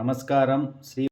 నమస్కారం. Sri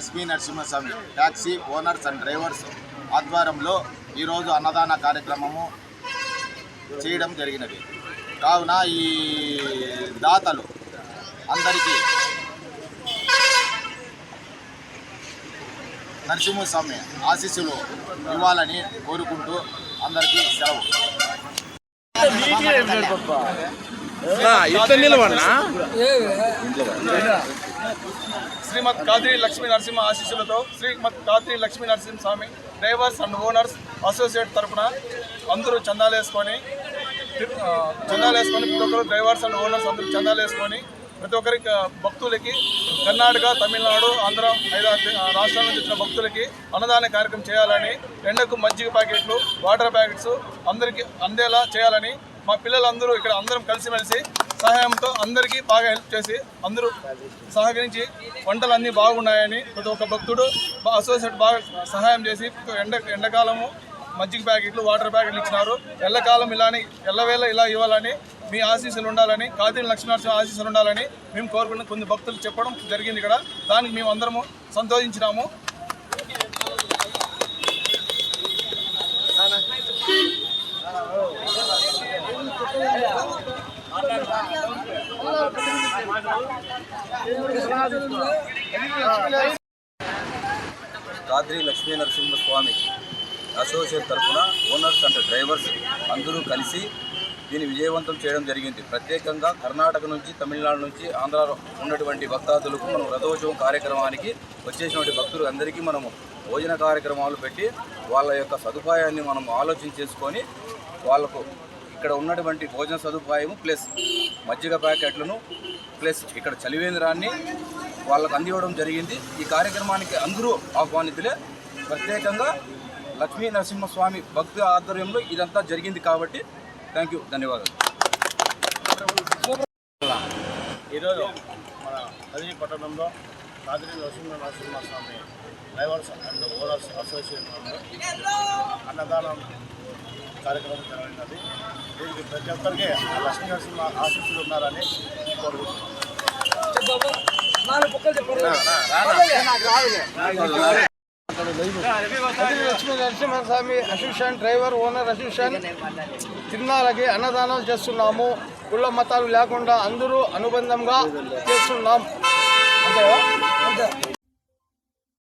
Lakshmi Narasimhaswamy taxi owners and drivers ఆధ్వర్యంలో ఈరోజు అన్నదాన కార్యక్రమము చేయడం జరిగినది. కావున ఈ దాతలు అందరికీ నరసింహస్వామి ఆశీస్సులు ఇవ్వాలని కోరుకుంటూ అందరికీ సెలవు. ఇట్లా నిలవన్నా శ్రీమద్ కాద్రి లక్ష్మీ నరసింహ ఆశీస్సులతో Srimad Kadri Lakshmi Narasimha Swamy drivers and owners associate తరపున అందరూ చందాలు వేసుకొని చందాలు వేసుకొని ప్రతి ఒక్కరు డ్రైవర్స్ అండ్ ఓనర్స్ అందరూ చందాలు వేసుకొని ప్రతి ఒక్కరికి భక్తులకి కర్ణాటక తమిళనాడు ఆంధ్ర ఐదు రాష్ట్రాల నుంచి వచ్చిన భక్తులకి అన్నదాన కార్యక్రమం చేయాలని ఎండకు మజ్జిగ ప్యాకెట్లు వాటర్ ప్యాకెట్స్ అందరికీ అందేలా చేయాలని మా పిల్లలందరూ ఇక్కడ అందరం కలిసిమెలిసి సహాయంతో అందరికీ బాగా హెల్ప్ చేసి అందరూ సహకరించి వంటలు అన్నీ బాగున్నాయని ప్రతి ఒక్క భక్తుడు అసోసియేట్ బాగా సహాయం చేసి ఎండ ఎండాకాలము మజ్జిగ ప్యాకెట్లు వాటర్ ప్యాకెట్లు ఇచ్చినారు. ఎల్లకాలం ఇలానే ఎల్లవేళ ఇలా ఇవ్వాలని మీ ఆశీస్సులు ఉండాలని కాతిరి లక్ష్మీనరసింహ ఆశీస్సులు ఉండాలని మేము కోరుకున్న కొన్ని భక్తులు చెప్పడం జరిగింది ఇక్కడ. దానికి మేము అందరము సంతోషించినాము. కాద్రి లక్ష్మీ నరసింహస్వామి అసోసియేట్ తరఫున ఓనర్స్ అండ్ డ్రైవర్స్ అందరూ కలిసి దీన్ని విజయవంతం చేయడం జరిగింది. ప్రత్యేకంగా కర్ణాటక నుంచి తమిళనాడు నుంచి ఆంధ్రలో ఉన్నటువంటి భక్తాదులకు మనం రథోత్సవం కార్యక్రమానికి వచ్చేసినటువంటి భక్తులు అందరికీ మనము భోజన కార్యక్రమాలు పెట్టి వాళ్ళ యొక్క సదుపాయాన్ని మనం ఆలోచన చేసుకొని వాళ్ళకు ఇక్కడ ఉన్నటువంటి భోజన సదుపాయము ప్లస్ మజ్జిగ ప్యాకెట్లను ప్లస్ ఇక్కడ చలివేంద్రాన్ని వాళ్ళకు అందివ్వడం జరిగింది. ఈ కార్యక్రమానికి అందరూ ఆహ్వానితులే. ప్రత్యేకంగా లక్ష్మీ నరసింహస్వామి భక్తి ఆధ్వర్యంలో ఇదంతా జరిగింది కాబట్టి థ్యాంక్ యూ ధన్యవాదాలు. ఈరోజు మన కదిరి పట్టణంలో Kadiri Narasimha Narasimhaswamy drivers and owners association నందు అన్నదానం కార్యక్రమం జరిగినది దీనికి ప్రతి ఒక్కరికి లక్ష్మీ నరసింహ ఆశీస్సులు ఉన్నారని కోరుకుంటున్నాను. Lakshmi Narasimhaswamy association driver owner association తిరునాళ్ళకి అన్నదానం చేస్తున్నాము. కుల మతాలు లేకుండా అందరూ అనుబంధంగా చేస్తున్నాం. అంతే.